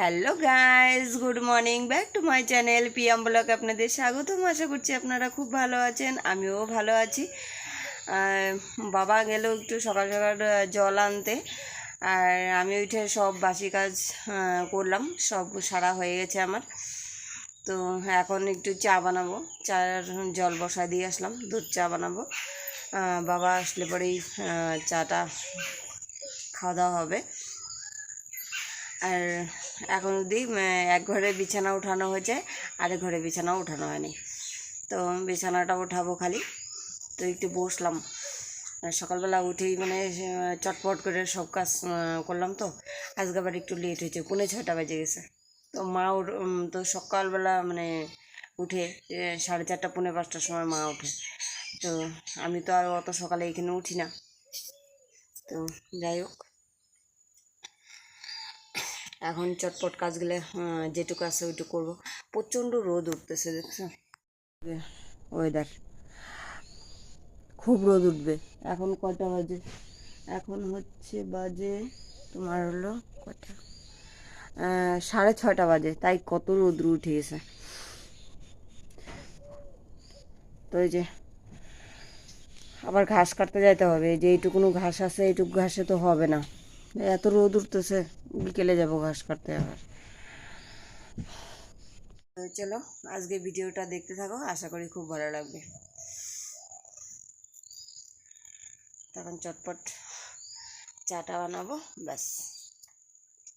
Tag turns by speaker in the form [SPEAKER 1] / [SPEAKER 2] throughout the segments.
[SPEAKER 1] Hello guys good morning back to my channel PM blog আপনাদের স্বাগতম। আশা করছি আপনারা খুব ভালো আছেন। আমিও ভালো আছি। বাবা গেল একটু সকাল সকাল জল আনতে। আর আমি উঠে সব বাসি কাজ করলাম। সব সারা হয়ে গেছে আমার। তো এখন একটু চা বানাবো। চার জল বসা দিয়ে আসলাম। দুধ চা বানাবো। বাবা আসলে পরেই চাটা খাওয়া দাওয়া হবে। আর এখন অবধি এক ঘরে বিছানা উঠানো হয়েছে, আরেক ঘরে বিছানা উঠানো হয়নি। তো বিছানাটা উঠাবো খালি। তো একটু বসলাম। সকালবেলা উঠেই মানে চটপট করে সব কাজ করলাম তো। আজকে আবার একটু লেট হয়েছে, পৌনে ছটা বেজে গেছে। তো মা তো সকালবেলা মানে উঠে সাড়ে চারটা, পৌনে পাঁচটার সময় মা ওঠে। তো আমি তো আর অত সকালে এখানে উঠি না। তো যাই হোক। এখন চটপট কাজগুলো যেটুকু আছে ওইটুকু করব। প্রচণ্ড রোদ উঠতেছে, দেখছ? ওয়েদার খুব রোদ উঠবে। এখন কটা বাজে? এখন হচ্ছে বাজে, তোমার হলো কটা সাড়ে ছটা বাজে, তাই কত রোদ্র উঠে গেছে। তো যে, আবার ঘাস কাটতে যাইতে হবে। যে এইটুকুনো ঘাস আছে, এইটুকু ঘাসে তো হবে না। এত রোদ উঠতেছে, বিকেলে যাব ঘাস কাটতে আবার। চলো, আজকে ভিডিওটা দেখতে থাকো, আশা করি খুব ভালো লাগবে। তখন চটপট চাটা বানাবো, ব্যাস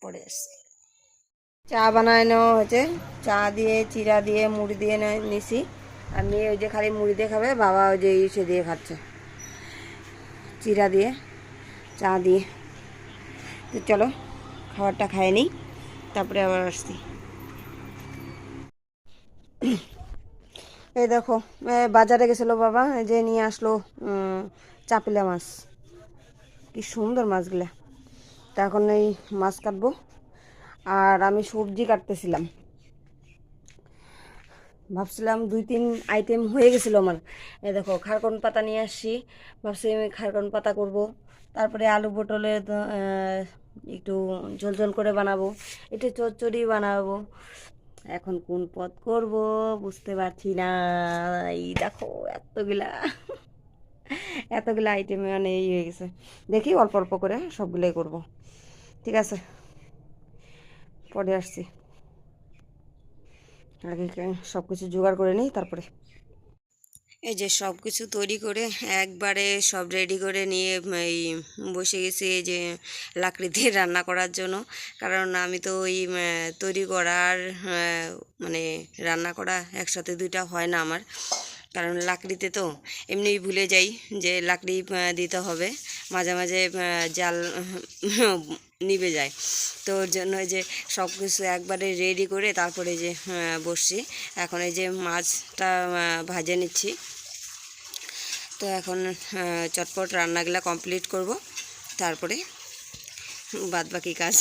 [SPEAKER 1] পরে আসছি। চা বানায় নেওয়া হয়েছে। চা দিয়ে, চিরা দিয়ে, মুড়ি দিয়ে নিছি। আর মেয়ে ওই যে খালি মুড়ি দিয়ে খাবে, বাবা ওই যে ইসে দিয়ে খাচ্ছে। চিরা দিয়ে, চা দিয়ে। তো চলো, খাবারটা খাই নিই, তারপরে আবার আসছি। এই দেখো বাজারে গেছিল বাবা যে নিয়ে আসলো চাপিলা মাছ। কি সুন্দর মাছগুলা। তা এখন এই মাছ কাটবো। আর আমি সবজি কাটতেছিলাম। ভাবছিলাম দুই তিন আইটেম হয়ে গেছিল আমার। এই দেখো, খারকন পাতা নিয়ে আসছি। ভাবছি আমি খারকন পাতা করব। তারপরে আলু পটলের একটু ঝোল ঝোল করে বানাবো। একটু চচ্চড়ি বানাবো। এখন কোন পদ করব বুঝতে পারছি না। এই দেখো, এতগুলা। এতগুলা আইটেমে মানে এই হয়ে গেছে। দেখি অল্প অল্প করে সবগুলোই করব। ঠিক আছে? পরে আসছি। আগে সব কিছু জোগাড় করে নিই, তারপরে। এই যে সব কিছু তৈরি করে একবারে সব রেডি করে নিয়ে এই বসে গেছি এই যে লাকড়ি দিয়ে রান্না করার জন্য। কারণ আমি তো ওই তৈরি করার মানে রান্না করা একসাথে দুইটা হয় না আমার। কারণ লাকড়িতে তো এমনিই ভুলে যাই যে লাকড়ি দিতে হবে। মাঝে মাঝে জাল নিভে যায়। তো ওর জন্য যে সব কিছু একবারে রেডি করে তারপরে যে বসি এখন এই যে মাছটা ভাজে নিচ্ছি। তো এখন চটপট রান্নাগুলো কমপ্লিট করব। তারপরে বাদ বাকি কাজ।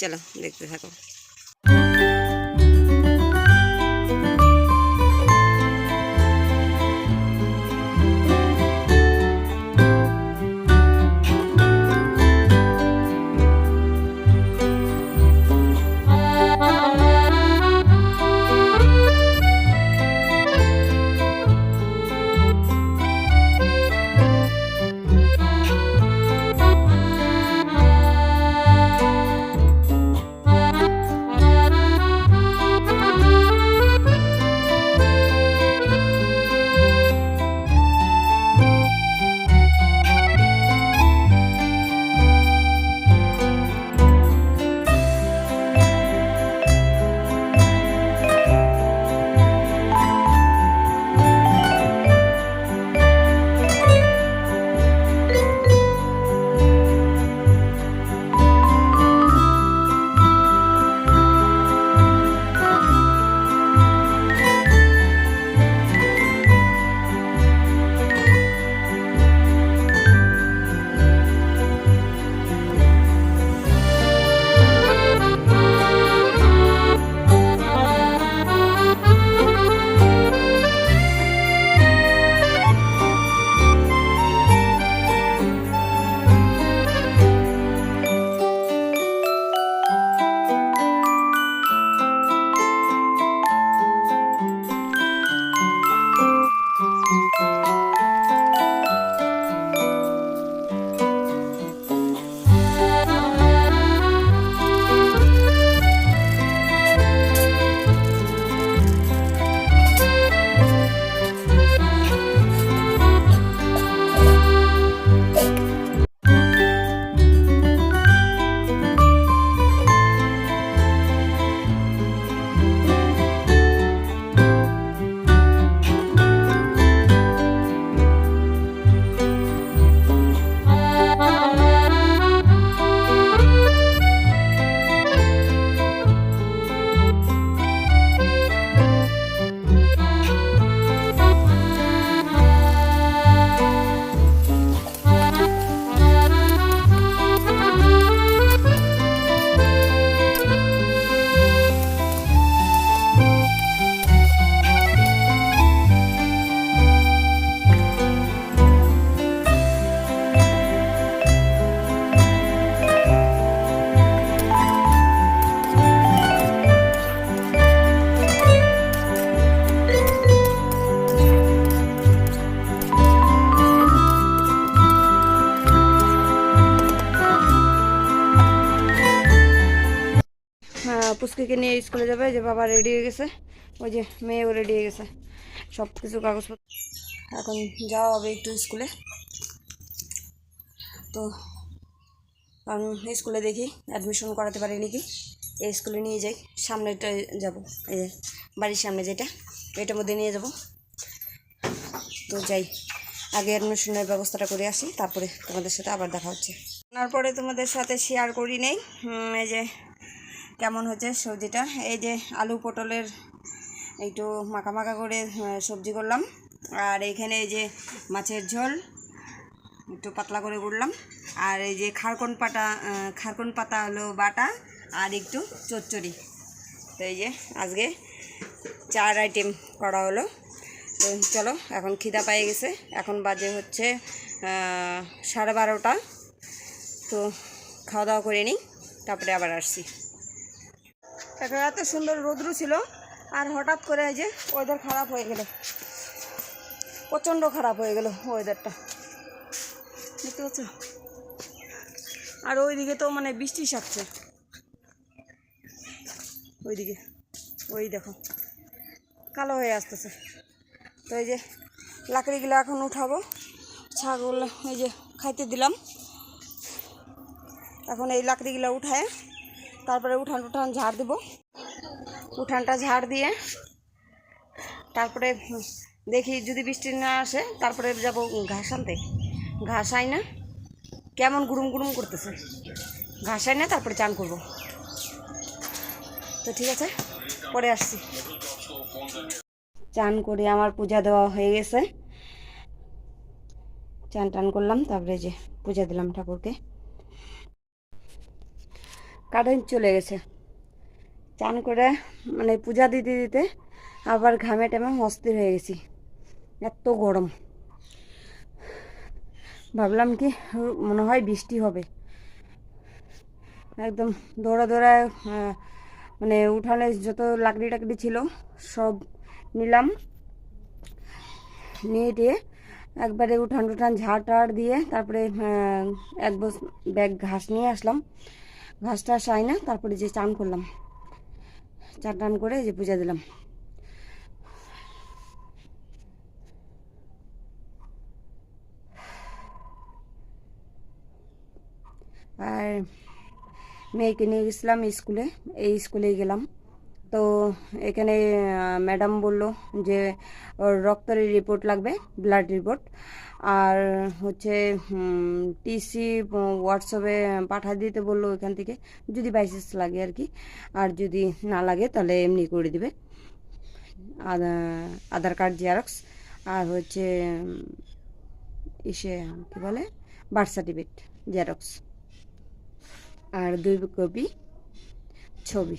[SPEAKER 1] চলো, দেখতে থাকো। স্কুলে যাবে, যে বাবা রেডি হয়ে গেছে। ওই যে মেয়েও রেডি হয়ে গেছে। সব কিছু কাগজপত্র এখন যাওয়া হবে একটু স্কুলে। তো কারণ স্কুলে দেখি অ্যাডমিশন করাতে পারি নাকি। এই স্কুলে নিয়ে যাই। সামনেটা যাব। এই যে বাড়ির সামনে যেটা, এটার মধ্যে নিয়ে যাব। তো যাই, আগে অ্যাডমিশনের ব্যবস্থাটা করে আসি, তারপরে তোমাদের সাথে আবার দেখা হচ্ছে। তারপরে তোমাদের সাথে শেয়ার করি নেই। এই যে কেমন হচ্ছে সবজিটা? এই যে আলু পটলের একটু মাখা মাখা করে সবজি করলাম। আর এইখানে এই যে মাছের ঝোল, একটু পাতলা করে করলাম। আর এই যে খারকন পাটা খারকন পাতা হলো বাটা আর একটু চচ্চড়ি। তো এই যে আজকে চার আইটেম করা হলো। তো চলো, এখন খিদা পেয়ে গেছে। এখন বাজে হচ্ছে সাড়ে বারোটা। তো খাওয়া দাওয়া করে নিই, তারপরে আবার আসছি। এখন এত সুন্দর রৌদ্র ছিল, আর হঠাৎ করে এই যে ওয়েদার খারাপ হয়ে গেল। প্রচণ্ড খারাপ হয়ে গেল ওয়েদারটা দেখতে পাচ্ছ? আর ওইদিকে তো মানে বৃষ্টি সাকছে ওইদিকে, ওই দেখো, কালো হয়ে আসতেছে। তো এই যে লাকড়িগুলো এখন উঠাবো। ছাগল এই যে খাইতে দিলাম। এখন এই লাকড়িগুলো উঠায় তারপরে উঠান উঠান ঝাড় দেবো। উঠানটা ঝাড় দিয়ে তারপরে দেখি যদি বৃষ্টি না আসে, তারপরে যাব ঘাস আনতে। ঘাস আই না, কেমন গুরুম গুরুম করতেছে। ঘাস আই না, তারপরে চান করব। তো ঠিক আছে, পরে আসছি। চান করে আমার পূজা দেওয়া হয়ে গেছে। চান টান করলাম, তারপরে যে পূজা দিলাম ঠাকুরকে। কারেন্ট চলে গেছে। চান করে মানে পূজা দিতে দিতে আবার ঘামে টামে অস্থির হয়ে গেছি। এত গরম। ভাবলাম কি মনে হয় বৃষ্টি হবে। একদম দৌড়া দৌড়া আহ, মানে উঠানে যত লাকড়ি টাকড়ি ছিল সব নিলাম। নিয়ে টিয়ে একবারে উঠান টুঠান ঝাড় টাড় দিয়ে তারপরে এক বস ব্যাগ ঘাস নিয়ে আসলাম। ঘাস টাস না, তারপরে যে চান করলাম চান টান করে যে পূজা দিলাম। আর মেয়েকে নিয়ে গেছিলাম স্কুলে, এই স্কুলে গেলাম। তো এখানে ম্যাডাম বলল যে ওর রক্তের রিপোর্ট লাগবে ব্লাড রিপোর্ট আর হচ্ছে টিসি হোয়াটসঅ্যাপে পাঠিয়ে দিতে বলল এখান থেকে। যদি বাইসেস লাগে আর কি। আর যদি না লাগে তাহলে এমনি করে দিবে। আধা- আধার কার্ড জেরক্স আর হচ্ছে ইসে, কী বলে? বার্থ সার্টিফিকেট জেরক্স আর দুই কপি ছবি।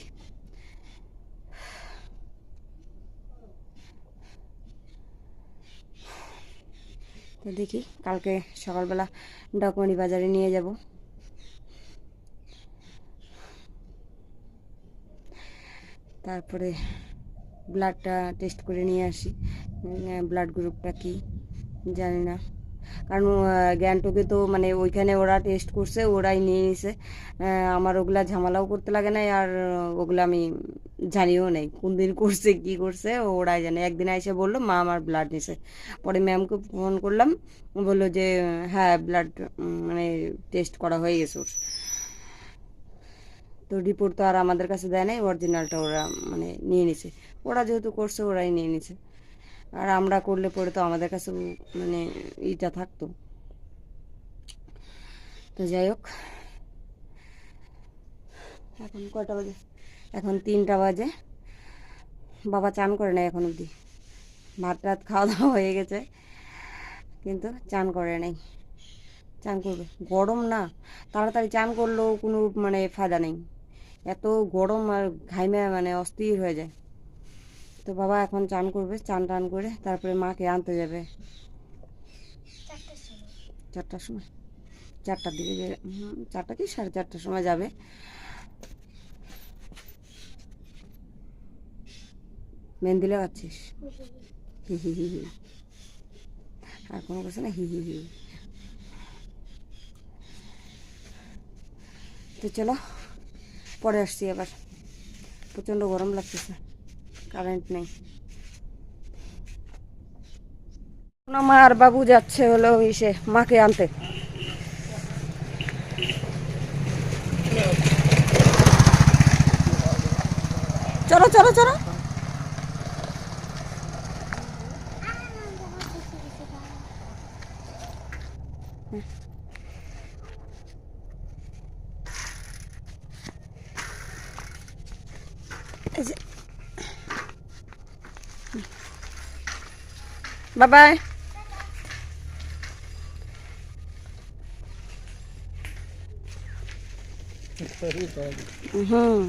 [SPEAKER 1] তো দেখি, কালকে সকালবেলা ডকমণি বাজারে নিয়ে যাব। তারপরে ব্লাডটা টেস্ট করে নিয়ে আসি। ব্লাড গ্রুপটা কি, জানি না। কারণ গ্যাংটকে তো মানে ওইখানে ওরা টেস্ট করছে, ওরাই নিয়ে নিছে। আমার ওগুলা ঝামেলাও করতে লাগে না আর ওগুলো আমি জানিও নাই। কোন দিন করছে, কি করছে, ওরাই জানে। একদিন এসে বলল, মা আমার ব্লাড নিছে। পরে ম্যামকে ফোন করলাম, বলল যে হ্যাঁ ব্লাড মানে টেস্ট করা হয়ে গেছে ওর। তো রিপোর্ট তো আর আমাদের কাছে দেয় নাই অরিজিনালটা ওরা মানে নিয়ে নিছে। ওরা যেহেতু করছে, ওরাই নিয়ে নিছে। আর আমরা করলে পরে তো আমাদের কাছে মানে ইটা থাকতো। তো যাই হোক। এখন কয়টা বাজে? এখন তিনটা বাজে। বাবা চান করে নাই এখন অবধি। ভাত টাত খাওয়া দাওয়া হয়ে গেছে। কিন্তু চান করে নাই। চান করবে। গরম না। তাড়াতাড়ি চান করলেও কোনো মানে ফায়দা নেই। এত গরম আর ঘাইমে মানে অস্থির হয়ে যায়। তো বাবা এখন চান করবে, চান টান করে তারপরে মাকে আনতে যাবে। চারটার সময়। চারটার দিকে চারটা কি? সাড়ে চারটার সময় যাবে। মেহেন্দি লাগাচ্ছিস হি হি হি হি আর কোনো কিছু না? হি হি হি তো চলো, পরে আসছি এবার প্রচণ্ড গরম লাগতেছে। কারেন্ট নেই। মা আর বাবু যাচ্ছে হলো ইসে মাকে আনতে। চলো চলো চলো। বাই বাই হুম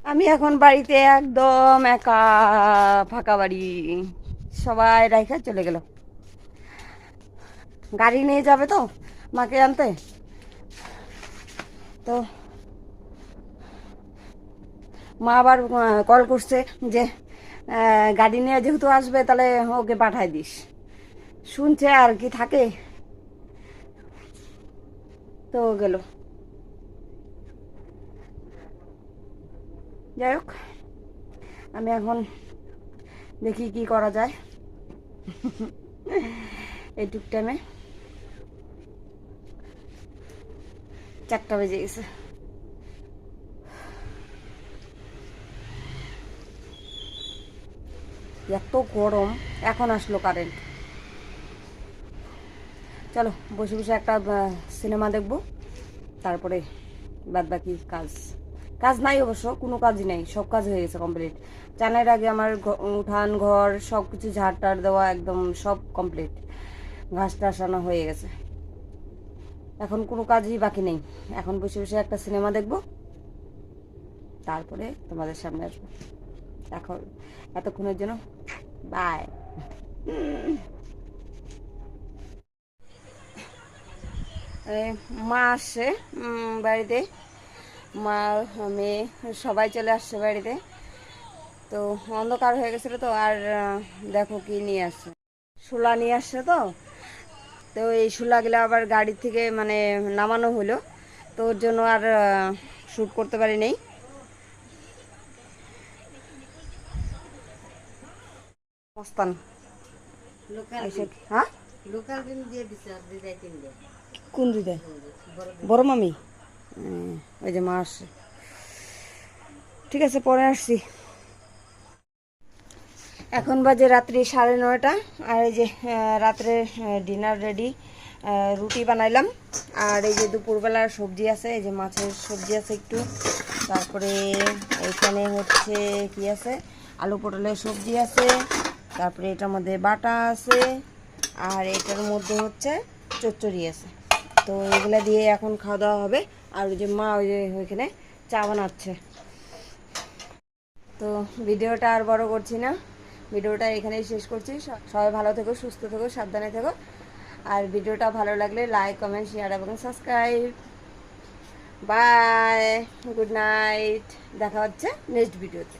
[SPEAKER 1] আমি এখন বাড়িতে একদম একা ফাঁকা বাড়ি। সবাই রাইখা চলে গেল। গাড়ি নিয়ে যাবে তো মাকে আনতে? তো মা আবার কল করছে যে গাড়ি নিয়ে যেহেতু আসবে, তাহলে ওকে পাঠাই দিস। শুনছে আর কি থাকে? তো গেল। যাই হোক, আমি এখন দেখি কি করা যায়। এইটুক টাইমে চারটা বেজে গেছে। এত গরম, এখন আসলো কারেন্ট চলো, বসে বসে একটা সিনেমা দেখব। তারপরে বাদ বাকি কাজ। কাজ নাই অবশ্য, কোনো কাজই নাই, সব কাজ হয়ে গেছে কমপ্লিট চানের আগে আমার উঠান, ঘর সব কিছু ঝাড় টাড় দেওয়া একদম সব কমপ্লিট ঘাস টাস হয়ে গেছে। এখন কোনো কাজই বাকি নেই। এখন বসে বসে একটা সিনেমা দেখব। তারপরে তোমাদের সামনে আসব। এখন এতক্ষণের জন্য বাই মা উম, বাড়িতে। মা মেয়ে সবাই চলে আসছে বাড়িতে। তো অন্ধকার হয়ে গেছিল তো আর দেখো কি নিয়ে আসছে। শোলা নিয়ে আসছে তো। তো এই শোলাগুলো আবার গাড়ি থেকে মানে নামানো হলো। তো ওর জন্য আর শ্যুট করতে পারি নেই
[SPEAKER 2] লোকাল
[SPEAKER 1] এসে- হ্যাঁ? কোন বড় মামি? ওই যে মা আসছে। ঠিক আছে পরে আসছি। এখন বাজে রাত্রি সাড়ে নয়টা আর এই যে রাত্রে ডিনার রেডি রুটি বানাইলাম। আর এই যে দুপুরবেলার সবজি আছে এই যে মাছের সবজি আছে একটু। তারপরে এখানে হচ্ছে কি আছে? আলু পটলের সবজি আছে। তারপরে এটার মধ্যে বাটা আছে, আর এটার মধ্যে হচ্ছে চচ্চড়ি আছে। তো এগুলো দিয়ে এখন খাওয়া দাওয়া হবে। আর ওই যে মা ওই যে ওইখানে চা বানাচ্ছে। তো ভিডিওটা আর বড় করছি না। ভিডিওটা এখানেই শেষ করছি। সবাই ভালো থেকো, সুস্থ থেকো, সাবধানে থেকো। আর ভিডিওটা ভালো লাগলে লাইক কমেন্ট শেয়ার এবং সাবস্ক্রাইব বাই গুড নাইট দেখা হচ্ছে নেক্সট ভিডিওতে